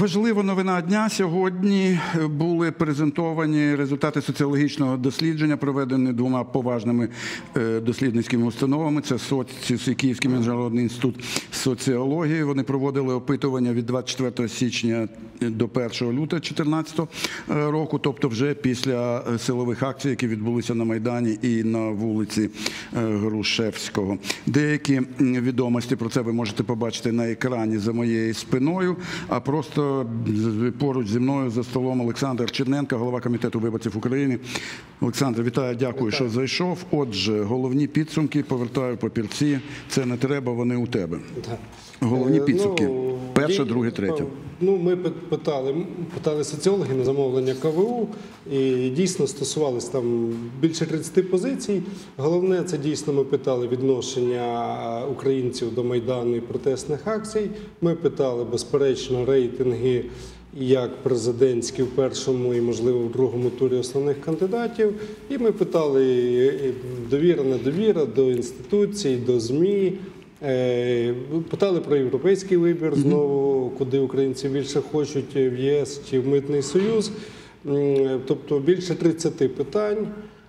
Важлива новина дня. Сьогодні були презентовані результати соціологічного дослідження, проведені двома поважними е, дослідницькими установами. Це соці... Київський міжнародний інститут соціології. Вони проводили опитування від 24 січня до 1 лютого 2014 року, тобто вже після силових акцій, які відбулися на Майдані і на вулиці е, Грушевського. Деякі відомості про це ви можете побачити на екрані за моєю спиною. А просто поруч зі мною за столом Олександр Черненко, голова комітету виборців України. Олександр, вітаю, дякую, що зайшов. Отже, головні підсумки повертаю папірці. Це не треба, вони у тебе. Головні Е, підсумки. ну, Перше, друге, третє. Ну, ми питали, питали соціологи на замовлення КВУ, і дійсно стосувались там більше 30 позицій. Головне, це дійсно ми питали відношення українців до Майдану і протестних акцій. Ми питали, безперечно, рейтинги як президентські в першому і, можливо, в другому турі основних кандидатів. І ми питали довіра, недовіра до інституцій, до ЗМІ. Е, Питали про європейський вибір знову, куди українці більше хочуть в ЄС чи в Митний Союз. Тобто більше 30 питань.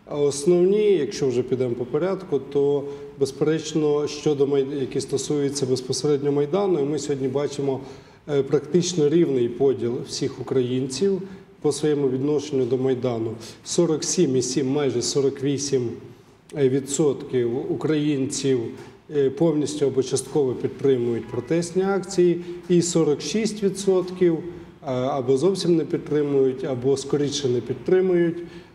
А основні, якщо вже підемо по порядку, то безперечно щодо які стосуються безпосередньо майдану, і ми сьогодні бачимо е, практично рівний поділ всіх українців по своєму відношенню до майдану. 47,7, майже 48 відсотків українців е, повністю або частково підтримують протестні акції, і 46 відсотків або зовсім не підтримують, або скоріше не підтримують. е,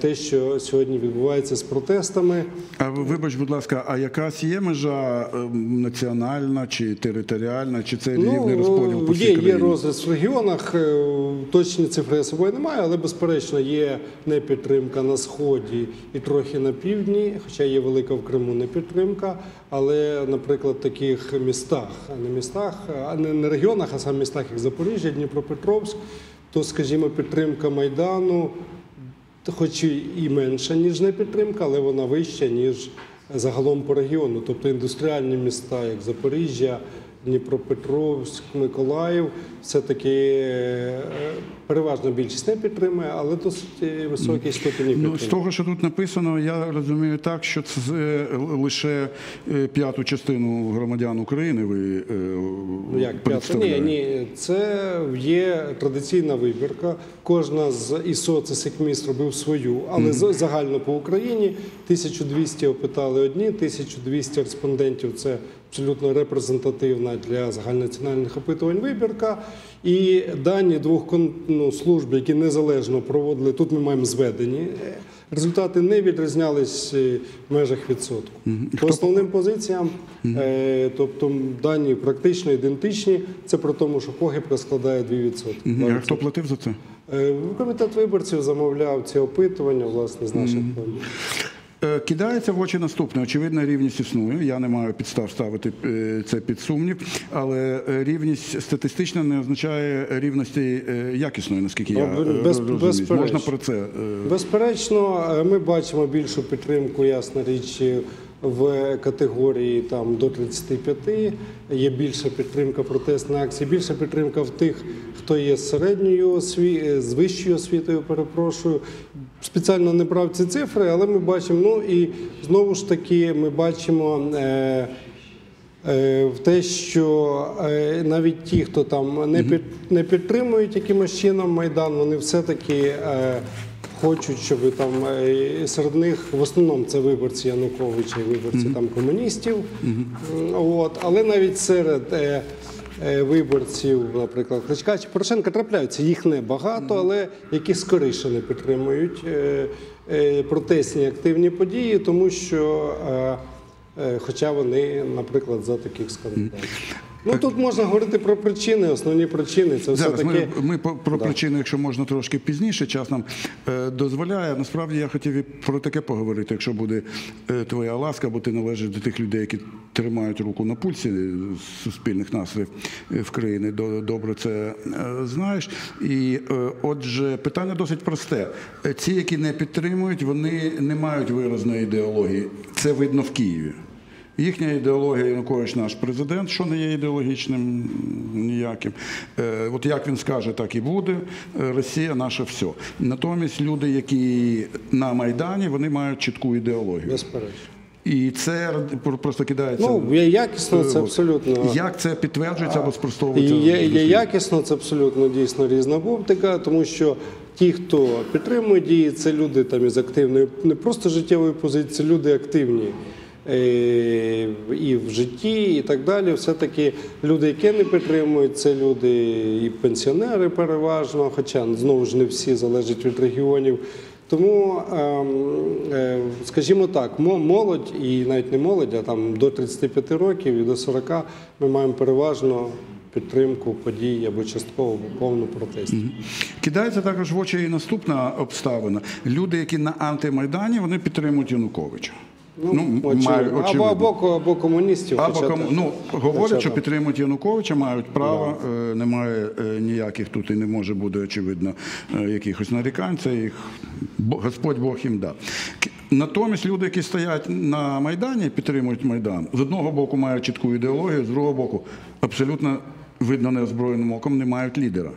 те, що сьогодні відбувається з протестами. А вибач, будь ласка, а якась є межа ем, національна чи територіальна, чи це рівний розподіл по всій Ну, є, є розріз в регіонах. е, Точні цифри я собою немає, але безперечно є непідтримка на сході і трохи на півдні, хоча є велика в Криму непідтримка. Але, наприклад, в таких містах, а не містах, а не, не регіонах, а саме містах, як Запоріжжя, Дніпропетровськ, то, скажімо, підтримка майдану хоч і менша, ніж не підтримка, але вона вища, ніж загалом по регіону. Тобто індустріальні міста, як Запоріжжя, Дніпропетровськ, Миколаїв, все-таки е, переважна більшість не підтримує, але досить е, високий ступінь Ну, з того, що тут написано, я розумію так, що це е, лише п'яту частину громадян України ви Ну, як п'ята? Ні, ні, це є традиційна вибірка. Кожна з ІСО це міст робив свою, але за- загально по Україні 1200 опитали одні, 1200 респондентів це абсолютно репрезентативна для загальнонаціональних опитувань вибірка. І дані двох ну, служб, які незалежно проводили, тут ми маємо зведені. Результати не відрізнялись е, в межах відсотку. По основним позиціям, е, тобто дані практично ідентичні. Це при тому, що похибка складає 2%. Мгм. А хто платив за це? Е, Комітет виборців замовляв ці опитування власне з наших фондів. Е, Кидається в очі наступне. Очевидно, рівність існує. Я не маю підстав ставити е, це під сумнів, але е, рівність статистична не означає рівності якісної, наскільки я Ну, без- розумію. безперечно. Можна про це. Безперечно, ми бачимо більшу підтримку, ясна річ, в категорії там до 35. Є більша підтримка протестної акції, більша підтримка в тих, хто є з середньою осві... з вищою освітою. Перепрошую. Спеціально не брав ці цифри, але ми бачимо. Ну і знову ж таки, ми бачимо. Е... Е, в те, що е, навіть ті, хто там не під не підтримують якимось чином майдан, вони все-таки е, хочуть, щоб там серед них в основному це виборці Януковича виборці там комуністів. М, От, але навіть серед виборців, наприклад, Кличка чи Порошенка трапляються їх небагато, але які скоріше не підтримують е, е, протестні активні події, тому що. е, Е, Хоча вони, наприклад, за таких скандалів. Ну тут можна говорити про причини, основні причини. Це все Зараз таки. ми, ми про Да. причини, якщо можна трошки пізніше, час нам е, дозволяє. Насправді я хотів і про таке поговорити, якщо буде е, твоя ласка, бо ти належиш до тих людей, які тримають руку на пульсі суспільних настроїв е, в країні. До- Добре це е, знаєш. І е, отже, питання досить просте. Е, Ці, які не підтримують, вони не мають виразної ідеології. Це видно в Києві. Їхня ідеологія Янукович наш президент, що не є ідеологічним ніяким. Е, От як він скаже, так і буде. Е, Росія наше все. Натомість люди, які на Майдані, вони мають чітку ідеологію. Безперечно. І це просто кидається. Ну, є якісно, це абсолютно. Як це підтверджується або спростовується? є, є якісно, це абсолютно дійсно різна оптика, тому що ті, хто підтримує дії, це люди там із активної, не просто життєвої позиції, люди активні. Е, І в житті, і так далі. Все-таки люди, які не підтримують, це люди і пенсіонери переважно, хоча знову ж не всі залежать від регіонів. Тому, ем, е, скажімо так, мо- молодь і навіть не молодь, а там до 35 років і до 40 ми маємо переважно підтримку подій або частково повну протестів. Кидається також в очі і наступна обставина. Люди, які на антимайдані, вони підтримують Януковича. Ну, очевидно. мають, або, очевидно. або, або комуністів. Або кому ну говорять, що підтримують Януковича, мають право. е, Немає е, ніяких тут і не може бути очевидно е, якихось нарікань. Це їх Господь Бог їм дав. Натомість люди, які стоять на майдані, підтримують майдан, з одного боку мають чітку ідеологію, з другого боку абсолютно видно неозброєним оком, не мають лідера.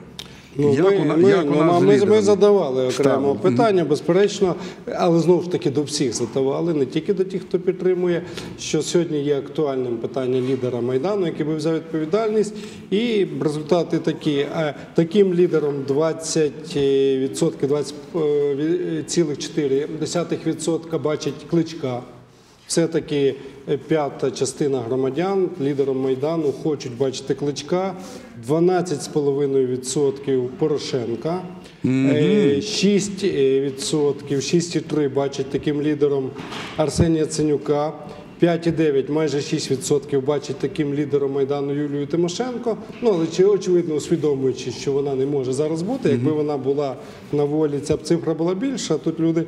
Ну, Як ми, як ну, з ми, ми задавали окремо Ставили. питання, безперечно, але знову ж таки до всіх задавали, не тільки до тих, хто підтримує. Що сьогодні є актуальним питання лідера Майдану, який би взяв відповідальність. І результати такі. Е, Таким лідером 20%, 20,4% бачить кличка. Все-таки е, п'ята частина громадян лідером Майдану хочуть бачити кличка, 12,5% Порошенка, е, 6%, 6,3% бачать таким лідером Арсенія Ценюка. 5,9, майже 6% бачать таким лідером Майдану Юлію Тимошенко. Ну, але чи очевидно усвідомлюючи, що вона не може зараз бути. Якби вона була на волі, ця б цифра була більша. Тут люди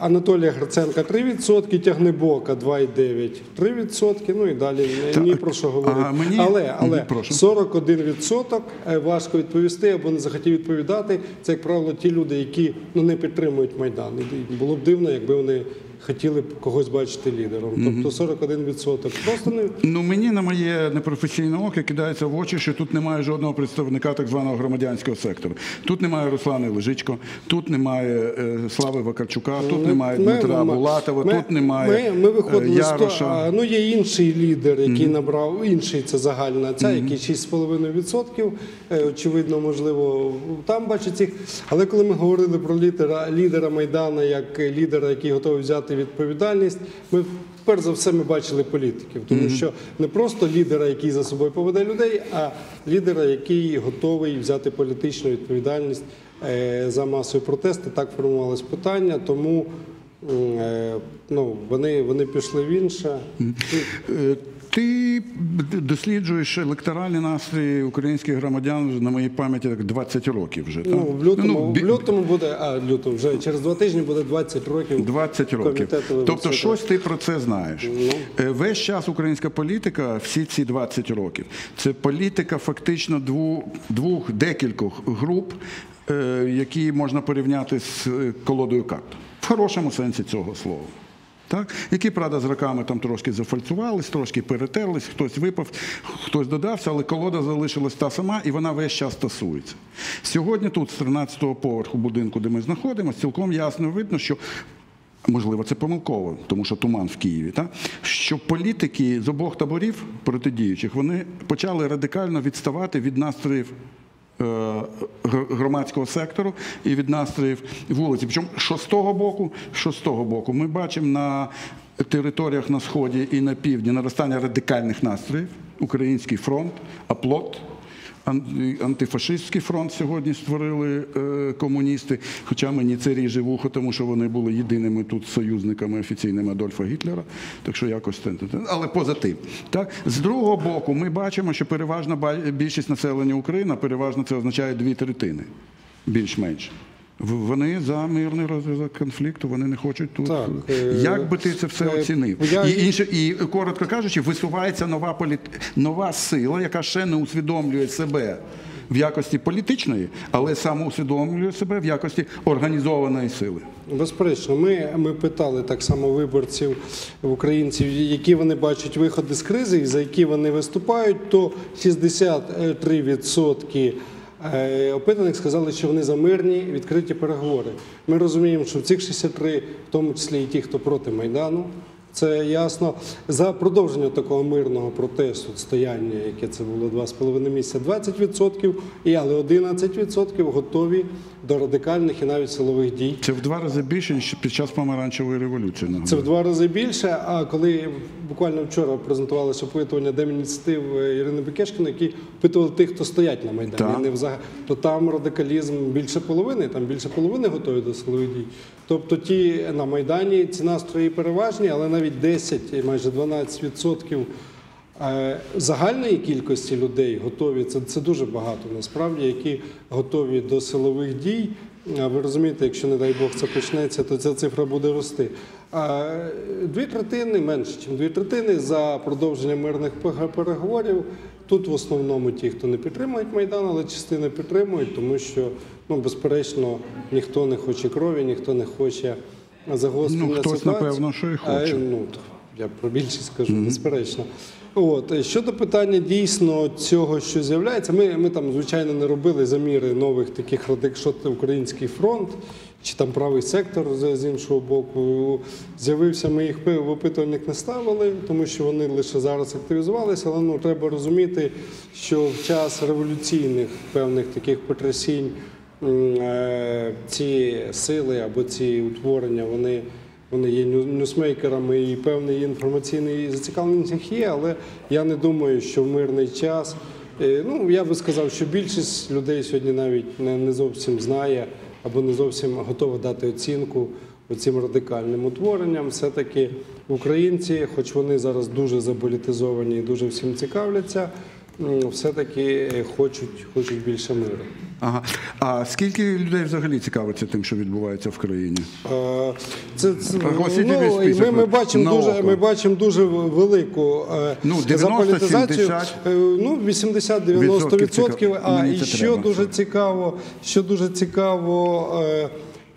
Анатолія Гриценка 3%, Тягнебока 2,9%, 3%, ну і далі ні- Так, ні про що говорити. а мені- Але, але Мгм, прошу. 41% е, важко відповісти або не захотів відповідати. Це, як правило, ті люди, які ну, не підтримують Майдан. І було б дивно, якби вони хотіли б когось бачити лідером. Тобто 41% просто не Ну мені на моє непрофесійне око кидається в очі, що тут немає жодного представника так званого громадянського сектору. Тут немає Руслани Лежичко, тут немає е, Слави Вакарчука, тут немає Дмитра ми- Булатова, ми- тут немає Ми, ми виходили е, з того, а, ну є інший лідер, який набрав інший, це загальна ця, який 6,5%. Е, Очевидно, можливо, там бачить цих. Але коли ми говорили про лідера, лідера Майдана як лідера, який готовий взяти відповідальність, ми. Перш за все, ми бачили політиків, тому що не просто лідера, який за собою поведе людей, а лідера, який готовий взяти політичну відповідальність е, за масові протести. Так формувалось питання. Тому е, ну, вони, вони пішли в інше. Ти досліджуєш електоральні настрої українських громадян на моїй пам'яті так 20 років вже. Ну, в лютому, Ну, бі- в лютому буде, а лютому вже через два тижні буде 20 років. 20 років. Тобто, щось ти про це знаєш. Ну. Е, Весь час українська політика, всі ці 20 років, це політика фактично двох, двох декількох груп, е, які можна порівняти з е, колодою карт. В хорошому сенсі цього слова. Так? Які, правда, з роками там трошки зафальцювались, трошки перетерлись, хтось випав, хтось додався, але колода залишилась та сама, і вона весь час тасується. Сьогодні тут, з 13-го поверху будинку, де ми знаходимося, цілком ясно видно, що Можливо, це помилково, тому що туман в Києві. Та? Що політики з обох таборів протидіючих вони почали радикально відставати від настроїв громадського сектору і від настроїв вулиці. Причому з того боку, що з того боку. Ми бачимо на територіях на сході і на півдні наростання радикальних настроїв. Український фронт, аплот. Ан- Антифашистський фронт сьогодні створили е, комуністи. Хоча мені це ріже вухо, тому що вони були єдиними тут союзниками офіційними Адольфа Гітлера. Так що якось це- Але поза тим. Так? З другого боку, ми бачимо, що переважна більшість населення України, переважно це означає дві третини, більш-менш. Вони за мирний розв'язок конфлікту, вони не хочуть тут. Так, е, Як би ти це все е, оцінив? я- І, інше, і коротко кажучи, висувається нова політ... нова сила, яка ще не усвідомлює себе в якості політичної, але самоусвідомлює себе в якості організованої сили. Безперечно, ми, ми питали так само виборців українців, які вони бачать виходи з кризи і за які вони виступають, то 63% е, опитаних сказали, що вони за мирні відкриті переговори. Ми розуміємо, що в цих 63, в тому числі і ті, хто проти Майдану. Це ясно. За продовження такого мирного протесту, стояння, яке це було два з половиною місяця, 20%, і але 11% готові до радикальних і навіть силових дій. Це в два рази більше ніж під час помаранчевої революції. Це в два рази більше. А коли буквально вчора презентувалося опитування Демініціатив Ірини Бекешкіна, які опитували тих, хто стоять на майдані, не взагалі, то там радикалізм більше половини, там більше половини готові до силових дій. Тобто ті на майдані ці настрої переважні, але навіть 10, і майже 12% е, загальної кількості людей готові. Це, це дуже багато насправді, які готові до силових дій. Ви розумієте, якщо не дай Бог це почнеться, то ця цифра буде рости. Дві третини менше, ніж дві третини за продовження мирних переговорів. Тут в основному ті, хто не підтримують Майдан, але частина підтримують, тому що ну безперечно ніхто не хоче крові, ніхто не хоче загострення Ну, хтось, напевно, що і хоче. А, ну, я про більшість скажу, безперечно. От е, щодо питання дійсно цього, що з'являється, ми, ми там звичайно не робили заміри нових таких радик, що це український фронт. Чи там правий сектор з іншого боку з'явився, ми їх в опитувальник не ставили, тому що вони лише зараз активізувалися. Але ну треба розуміти, що в час революційних певних таких потрясінь е, ці сили або ці утворення, вони вони є ньюсмейкерами і певний інформаційний зацікавленість є, але я не думаю, що в мирний час. е, Ну, я би сказав, що більшість людей сьогодні навіть не зовсім знає або не зовсім готова дати оцінку цим радикальним утворенням. Все-таки українці, хоч вони зараз дуже заполітизовані і дуже всім цікавляться, все-таки е, хочуть, хочуть більше миру. Ага. А скільки людей взагалі цікавиться тим, що відбувається в країні? Е, Це, це ну, і ми, ми бачимо на дуже, око. ми бачимо дуже велику е, Ну, 90, заполітизацію. 70. Е, Ну, 80-90 відсотків. А Мені і що треба. дуже цікаво, що дуже цікаво.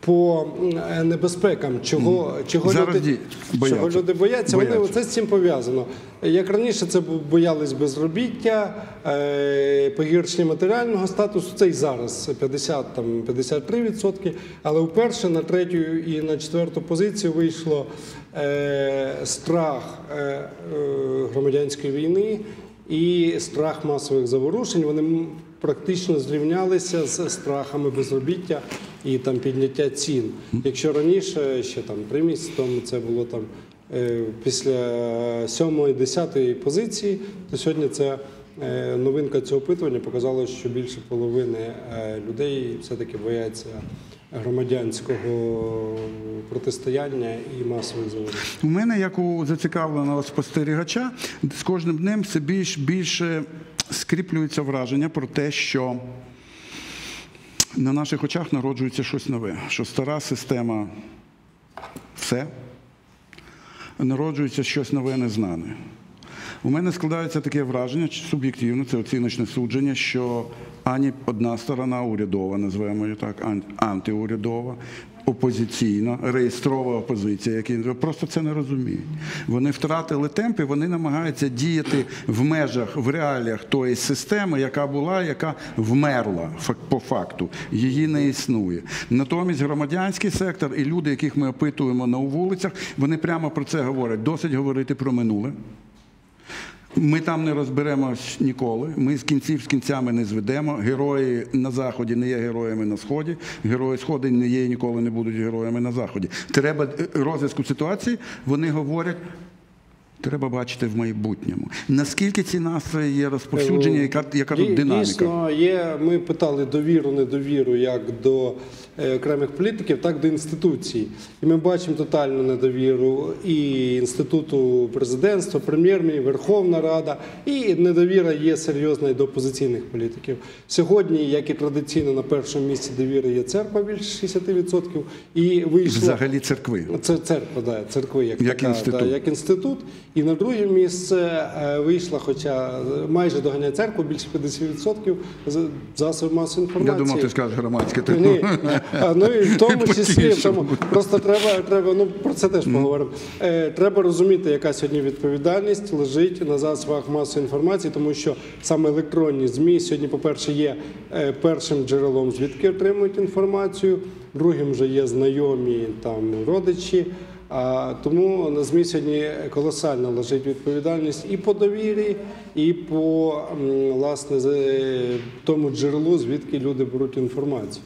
По е, небезпекам, чого, чого, Зараз люди, бояться. чого люди бояться, вони Бояться. це з цим пов'язано. Як раніше це боялись безробіття, е, погіршення матеріального статусу, це і зараз 50, там, 53%, але вперше на третю і на четверту позицію вийшло е, страх громадянської війни і страх масових заворушень. Вони практично зрівнялися з страхами безробіття і там підняття цін. Якщо раніше, ще там три місяці тому, це було там е, після сьомої, десятої позиції, то сьогодні це е, новинка цього опитування показала, що більше половини е, людей все-таки бояться громадянського протистояння і масових заворушень. У мене, як у зацікавленого спостерігача, з кожним днем все більш більше скріплюється враження про те, що на наших очах народжується щось нове, що стара система все, народжується щось нове незнане. У мене складається таке враження, суб'єктивно, це оціночне судження, що ані одна сторона урядова, називаємо її так, ан- антиурядова, опозиційна, реєстрова опозиція, які просто це не розуміють. Вони втратили темп і вони намагаються діяти в межах, в реаліях тої системи, яка була, яка вмерла по факту. Її не існує. Натомість громадянський сектор і люди, яких ми опитуємо на вулицях, вони прямо про це говорять. Досить говорити про минуле. Ми там не розберемось ніколи. Ми з кінців з кінцями не зведемо. Герої на заході не є героями на сході. Герої сходу не є ніколи не будуть героями на заході. Треба е, розв'язку ситуації. Вони говорять. Треба бачити в майбутньому. Наскільки ці настрої є розповсюджені, яка, яка тут динаміка? Дійсно, є. Ми питали довіру, недовіру як до е, окремих політиків, так і до інституцій. І ми бачимо тотальну недовіру і інституту президентства, прем'єр-міністра, Верховна Рада, і недовіра є серйозна і до опозиційних політиків. Сьогодні, як і традиційно, на першому місці довіри є церква більше 60%. І вийшло Взагалі церкви. це церква, да, церкви як, Як така, інститут. Да, як інститут. І на друге місце е, вийшла, хоча майже доганяє церкву, більше 50% з засобів масової Я думав, ти скажеш громадське. ти- Ні, ну і в тому числі в тому, просто треба, треба, ну про це теж поговоримо. Е, треба розуміти, яка сьогодні відповідальність лежить на засобах масової інформації, тому що саме електронні змі сьогодні, по-перше, є е, першим джерелом, звідки отримують інформацію, другим вже є знайомі там родичі. А тому на ЗМІ сьогодні колосально лежить відповідальність і по довірі, і по власне е, тому джерелу, звідки люди беруть інформацію.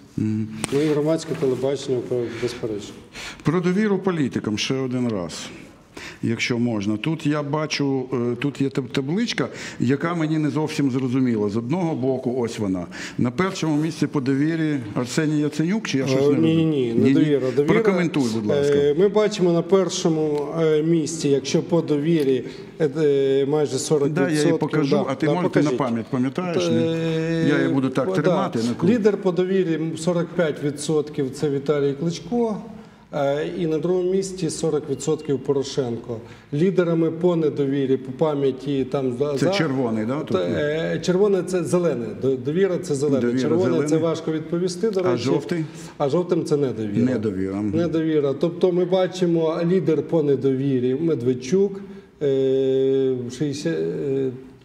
Ну і громадське телебачення, безперечно. Про довіру політикам ще один раз. Якщо можна, тут я бачу, е, тут є табличка, яка мені не зовсім зрозуміла. З одного боку, ось вона. На першому місці по довірі Арсеній Яценюк, чи я щось не Ні, розумію? ні, ні, не довіра. довіра. Прокоментуй, будь ласка. Е, Ми бачимо на першому е, місці, якщо по довірі е, е, майже 40%. Да, я її покажу, да, а ти да, можеш на пам'ять пам'ятаєш? Е, Я її буду так тримати. Лідер по довірі 45% це Віталій Кличко. Е, І на другому місці 40% Порошенко. Лідерами по недовірі, по пам'яті там Це за- червоний, да, тут е, Червоне це зелене. Довіра це зелене. Довіра Червоне це важко відповісти. До А жовтий? а жовтим це недовіра. Недовіра. Недовіра. Тобто ми бачимо лідер по недовірі Медведчук, е, 60,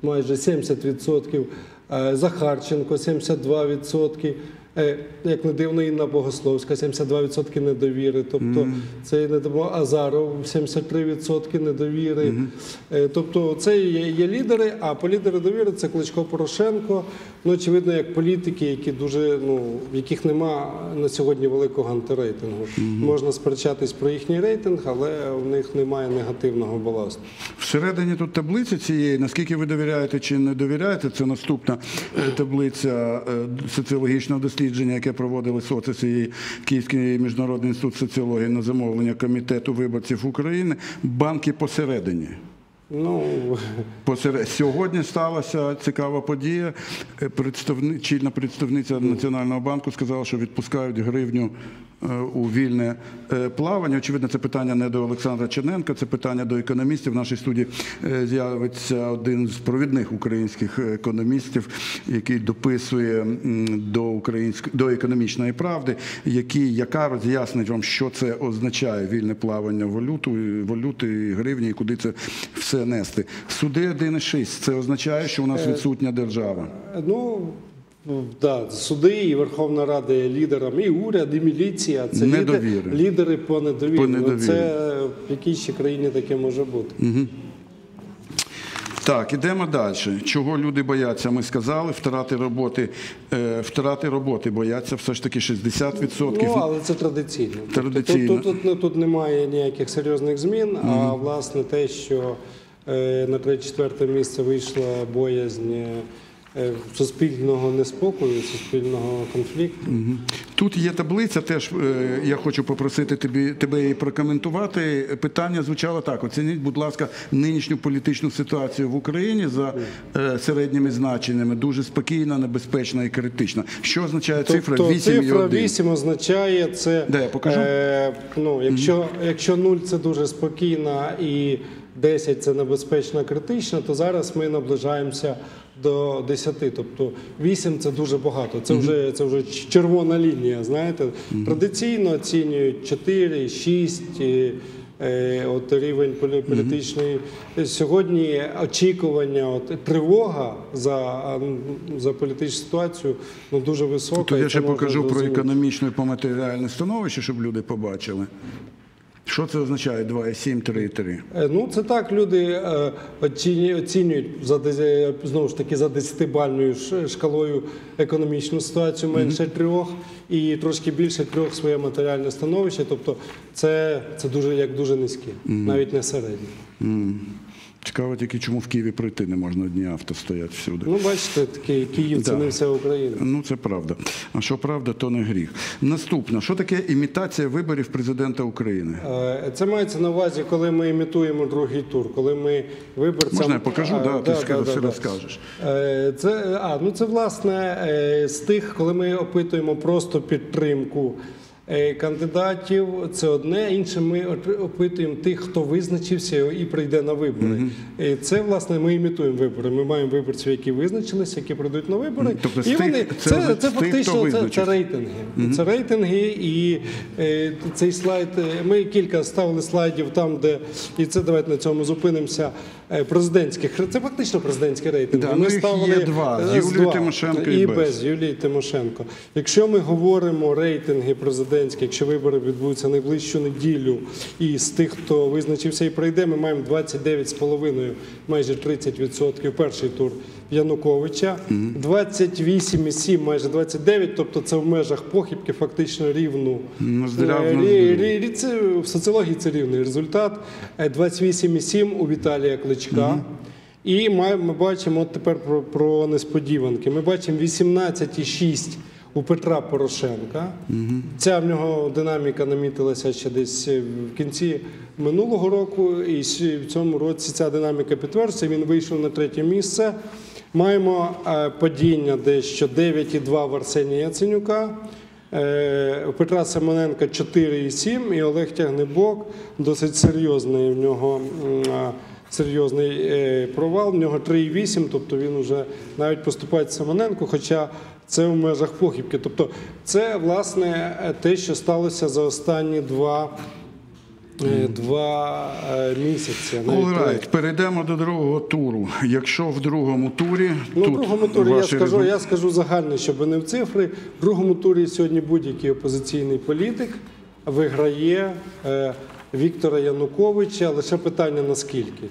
майже 70%, е, Захарченко 72%. Е, Як не дивно, Інна Богословська 72% недовіри. Тобто це не дамо Азаров 73% недовіри. Е, Тобто це є, є лідери, а по лідери довіри це Кличко Порошенко. Ну, очевидно, як політики, які дуже, ну, в яких нема на сьогодні великого антирейтингу. Можна сперечатись про їхній рейтинг, але в них немає негативного баласту. Всередині тут таблиці цієї, наскільки ви довіряєте чи не довіряєте, це наступна е, таблиця е, соціологічного дослідження, яке проводили соціси і Київський міжнародний інститут соціології на замовлення комітету виборців України. Банки посередині. Ну, Посеред... Сьогодні сталася цікава подія. Е, Представни... Чільна представниця Національного банку сказала, що відпускають гривню у вільне е, плавання. Очевидно, це питання не до Олександра Черненка, це питання до економістів. В нашій студії е, з'явиться один з провідних українських економістів, який дописує до української до економічної правди, який, яка роз'яснить вам, що це означає вільне плавання валюту, валюти, гривні, і куди це все нести. Суди 1,6 це означає, що у нас відсутня держава. ну да, суди і Верховна Рада є лідерами, і уряд, і міліція. Це лідери, лідери по недовірі. По Ну, недовірі. Це в якій ще країні таке може бути. Так, ідемо далі. Чого люди бояться? Ми сказали, втрати роботи, е, втрати роботи бояться все ж таки 60%. Ну, але це традиційно. Тобто Традиційно. Тут, тут, тут, тут немає ніяких серйозних змін, а власне те, що е, на 3-4 місце вийшла боязнь е, суспільного неспокою, суспільного конфлікту. Тут є таблиця, теж е, я хочу попросити тобі, тебе її прокоментувати. Питання звучало так: оцініть, будь ласка, нинішню політичну ситуацію в Україні за е, середніми значеннями. Дуже спокійна, небезпечна і критична. Що означає цифра Тобто 8,1? цифра 8 означає це. Де я покажу? Е, ну, якщо, якщо 0 це дуже спокійна і 10 це небезпечна критична, то зараз ми наближаємося до 10. Тобто 8 це дуже багато. Це вже це вже червона лінія. Знаєте, традиційно оцінюють 4, 6. е, От рівень полі- політичної сьогодні очікування, от тривога за, за політичну ситуацію ну дуже висока. Тут я ще покажу про економічне і по матеріальне становище, щоб люди побачили. Що це означає 2,7, 3,3? Е, Ну, це так, люди е, оцінюють за дез- знову ж таки за 10-бальною шкалою економічну ситуацію менше трьох і трошки більше трьох своє матеріальне становище. Тобто це, це дуже як дуже низьке, навіть не середнє. Цікаво тільки, чому в Києві пройти не можна одні авто стоять всюди. Ну, бачите, такий Київ це Да. не вся Україна. Ну, це правда. А що правда, то не гріх. Наступне, що таке імітація виборів президента України? Е, Це мається на увазі, коли ми імітуємо другий тур, коли ми виборцям... Можна я покажу, да, ти все розкажеш. Е, Це, а, ну це власне е, з тих, коли ми опитуємо просто підтримку кандидатів це одне, інше ми опитуємо тих, хто визначився і прийде на вибори. Е, Це власне ми імітуємо вибори. Ми маємо виборців, які визначилися, які прийдуть на вибори. Тобто і вони це це, з це, фактично це, рейтинги. Це рейтинги, і е, цей слайд. е, Ми кілька ставили слайдів там, де і це давайте на цьому зупинимося. е, Президентських це фактично президентські рейтинги. Да, ну, їх є два, з е, Юлією два. Тимошенко і і без. без Юлії Тимошенко. Якщо ми говоримо рейтинги президентські, якщо вибори відбудуться найближчу неділю, і з тих, хто визначився і прийде, ми маємо 29,5, майже 30% перший тур Януковича, 28,7, майже 29, тобто це в межах похибки фактично рівну. Ну, Е, це, в соціології це рівний результат. Е, 28,7 у Віталія Кличка. І ми, ми бачимо от тепер про, про несподіванки. Ми бачимо 18,6 у Петра Порошенка. Ця в нього динаміка намітилася ще десь е, в кінці минулого року, і в цьому році ця динаміка підтверджується. Він вийшов на третє місце. Маємо е, падіння дещо 9,2 в Арсенія Яценюка. Е, У Петра Семененка 4,7 і Олег Тягнебок досить серйозний в нього серйозний провал. В нього 3,8, тобто він вже навіть поступає Семененку, хоча це в межах похибки. Тобто це власне те, що сталося за останні два, е, два е, місяці. навіть перейдемо до другого туру. Якщо в другому турі Ну, в тут другому турі я скажу, я скажу загально, щоб не в цифри. В другому турі сьогодні будь-який опозиційний політик виграє е, Віктора Януковича. Лише питання наскільки.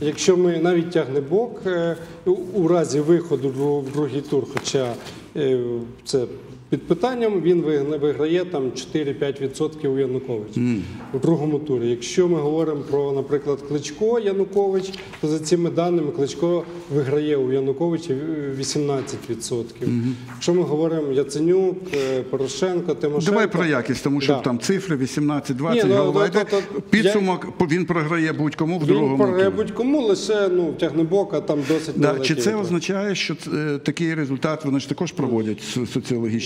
Якщо ми навіть тягне бок е, у, у разі виходу в, другий тур, хоча це під питанням, він виграє там 4-5% у Януковича в другому турі. Якщо ми говоримо про, наприклад, Кличко Янукович, то за цими даними Кличко виграє у Януковича 18%. Якщо ми говоримо Яценюк, е, Порошенко, Тимошенко. Давай про якість, тому що Да. там цифри 18-20 Ні, ну, голова йде. то- то- Підсумок він програє будь-кому в Він другому програє турі. будь-кому, лише ну, тягнебока там досить Да, чи це означає, що е, такий результат вони ж також проводять со-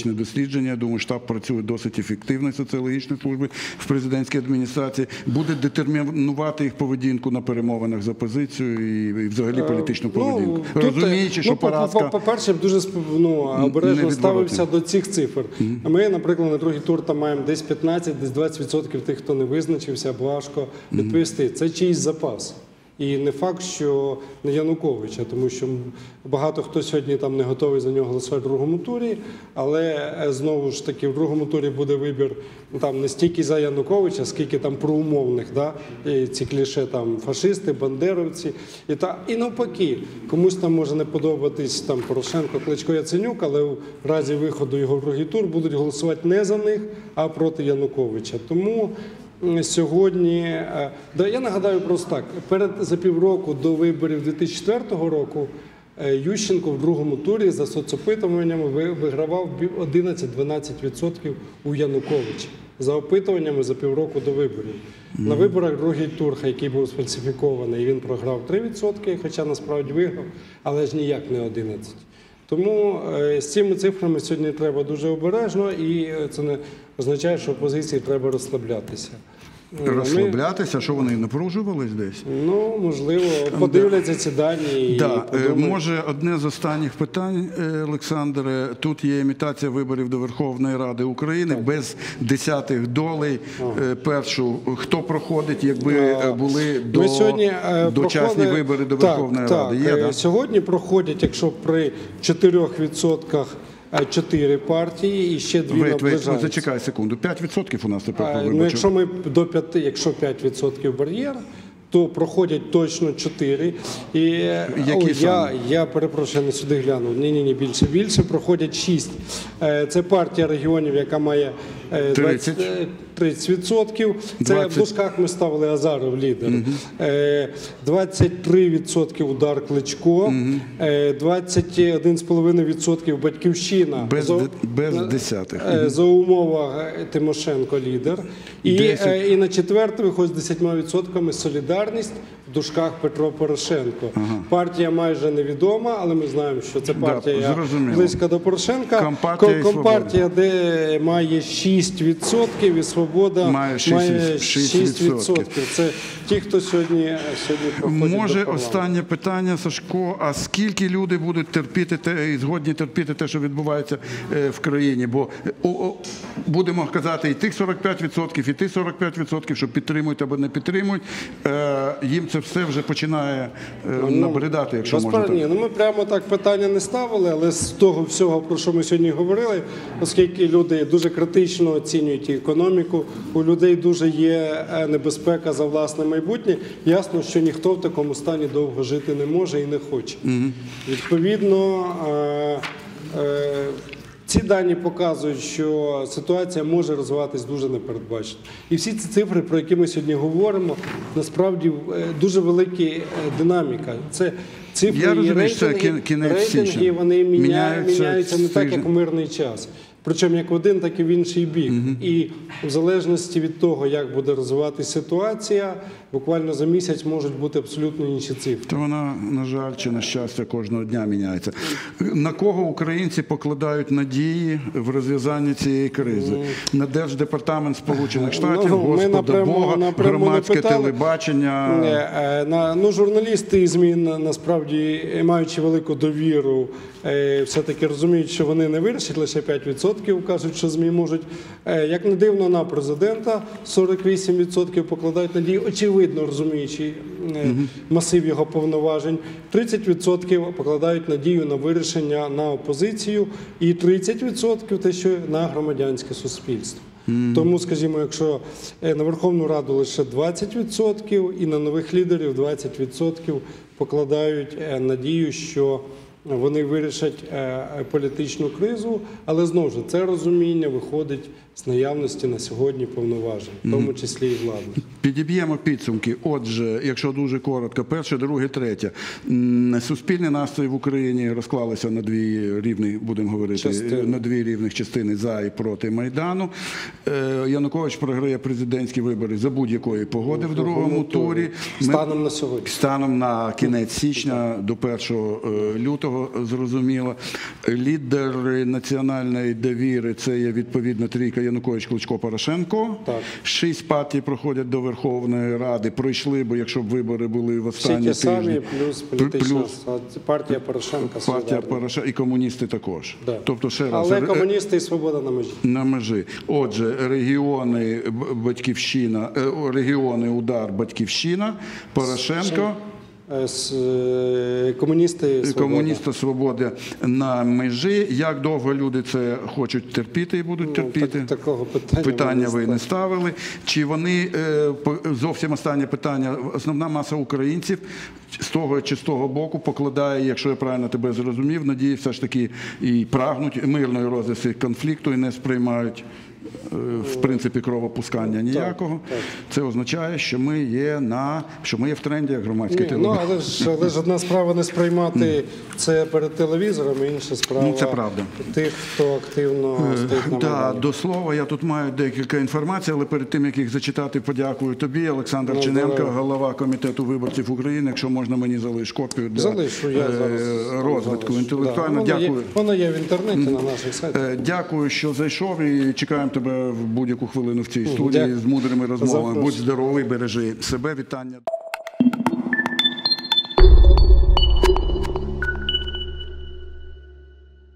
соціологічне дослідження? Я думаю, штаб працює досить ефективно соціологічної служби в президентській адміністрації. Буде детермінувати їх поведінку на перемовинах з опозицією і, взагалі політичну поведінку. Ну, тут, Розуміючи, що ну, по- поразка по- По-перше, дуже сп- ну, обережно ставився до цих цифр. А Ми, наприклад, на другий тур там маємо десь 15, десь 20% тих, хто не визначився, важко відповісти. Це чийсь запас. І не факт, що не Януковича, тому що багато хто сьогодні там не готовий за нього голосувати в другому турі, але е, знову ж таки в другому турі буде вибір там не стільки за Януковича, скільки там про умовних, да? і ці кліше там фашисти, бандеровці. І, та, і навпаки, комусь там може не подобатись там Порошенко, Кличко Яценюк, але в разі виходу його в другий тур будуть голосувати не за них, а проти Януковича. Тому сьогодні, е, да, я нагадаю просто так, перед за півроку до виборів 2004 року. е, Ющенко в другому турі за соцопитуваннями вигравав бі- 11-12% у Януковича. За опитуваннями за півроку до виборів. На виборах другий тур, який був сфальсифікований, він програв 3%, хоча насправді виграв, але ж ніяк не 11%. Тому е, з цими цифрами сьогодні треба дуже обережно, і е, це не означає, що опозиції треба розслаблятися. Ми- розслаблятися, що вони напружувались десь. Ну, можливо, подивляться ці дані і Да, е, може одне з останніх питань, е, Олександре. Тут є імітація виборів до Верховної Ради України без десятих долей. Е, Першу хто проходить, якби були до Ми сьогодні дочасні вибори до Верховної так, Ради. Є сьогодні проходять, якщо при 4% е, чотири партії і ще дві wait, наближаються. зачекай секунду. 5% у нас тепер А, Ну, якщо ми до 5, якщо 5% бар'єр, то проходять точно 4. І е, Які о, я, я перепрошую, не сюди глянув. Ні, ні, ні, більше. Більше проходять 6. Це партія регіонів, яка має 20, 30. 20, е, 30%. Це 20. в дужках ми ставили Азаров лідер. Угу. 23% удар Кличко, угу. 21,5% батьківщина. Без За- без десятих. Е, За умова е, Тимошенко лідер. І, е, і на четверте виходить з 10% солідарність, в дужках Петро Порошенко. Партія майже невідома, але ми знаємо, що це партія зрозуміло. близька до Порошенка. Компартія Компартія, де має 6% і свобода Має 6%. 6%. Це ті, хто сьогодні, сьогодні до Може, останнє питання, Сашко. А скільки люди будуть терпіти те і згодні терпіти те, що відбувається е, в країні? Бо о, о, будемо казати, і тих 45%, і тих 45%, що підтримують або не підтримують, е, їм це все вже починає е, набридати, якщо можна так. ні, ну ми прямо так питання не ставили, але з того всього, про що ми сьогодні говорили, оскільки люди дуже критично оцінюють економіку, у людей дуже є е, небезпека за власне майбутнє. Ясно, що ніхто в такому стані довго жити не може і не хоче. Відповідно. е, е, ці дані показують, що ситуація може розвиватись дуже непередбачено. І всі ці цифри, про які ми сьогодні говоримо, насправді е, дуже велика е, динаміка. Це цифри Я розумію, що це рейтинги, кінець рейтинги вони міняються, Міняються не так, як у мирний час. Причому як в один, так і в інший бік. І в залежності від того, як буде розвиватися ситуація, буквально за місяць можуть бути абсолютно інші цифри. То вона, на жаль, чи на щастя, кожного дня міняється. На кого українці покладають надії в розв'язанні цієї кризи? На Держдепартамент Сполучених Штатів, Ну, Господа напряму- Бога, напряму громадське телебачення. Е, е, На, ну, журналісти і ЗМІ на- насправді, е, маючи велику довіру, е, все-таки розуміють, що вони не вирішать лише 5%, кажуть, що ЗМІ можуть. Е, Як не дивно, на президента 48% покладають надії, очевидно розуміючи е, масив його повноважень. 30% покладають надію на вирішення на опозицію, і 30% те, що на громадянське суспільство. Тому, скажімо, якщо е, на Верховну Раду лише 20% і на нових лідерів 20% покладають е, надію, що вони вирішать політичну кризу, але знову ж це розуміння виходить з наявності на сьогодні повноважень, в тому числі і владних. Підіб'ємо підсумки. Отже, якщо дуже коротко, перше, друге, третє. М, Суспільний настрій в Україні розклалися на дві рівні, будемо говорити, Частини. на дві рівних частини за і проти Майдану. Е, Янукович програє президентські вибори за будь-якої погоди в другому турі. Станом на сьогодні. Станом на кінець січня до 1 е, лютого, зрозуміло. Лідери національної довіри це є відповідно трійка Янукович, Кличко, Порошенко. Так. Шість партій проходять до Верховної Ради. Пройшли б, якщо б вибори були в Всі останні ті самі, тижні. плюс політична Плюс партія Порошенка. партія. Порошенка і комуністи також. Да. Тобто ще раз Але комуністи і свобода на межі. на межі. Отже, регіони Батьківщина, е, регіони удар Батьківщина, Порошенко. Е, е, Комуністи свобода. Комуніста свободи на межі. Як довго люди це хочуть терпіти і будуть Ну, терпіти? так- такого питання питання ви не ставили. Чи вони е, зовсім останнє питання? Основна маса українців з того чи з того боку покладає, якщо я правильно тебе зрозумів, надії все ж таки і прагнуть мирної розв'язки конфлікту і не сприймають. Е, В принципі, кровопускання ніякого. Це означає, що ми є на що ми є в тренді як громадське Ні, ну, але ж, але ж одна справа не сприймати це перед телевізором, інша справа Ну, це правда. тих, хто активно стоїть на Да, до слова, я тут маю декілька інформацій, але перед тим як їх зачитати, подякую тобі, Олександр Ну, Чиненко, голова комітету виборців України. Якщо можна мені залиш копію для Залишу, я е, зараз розвитку залишу. інтелектуально. Да, Дякую. Є, воно є в інтернеті на наших сайтах. Е, Дякую, що зайшов і чекаємо тебе в будь-яку хвилину в цій студії Дякую. з мудрими розмовами. Будь здоровий, бережи себе. Вітання.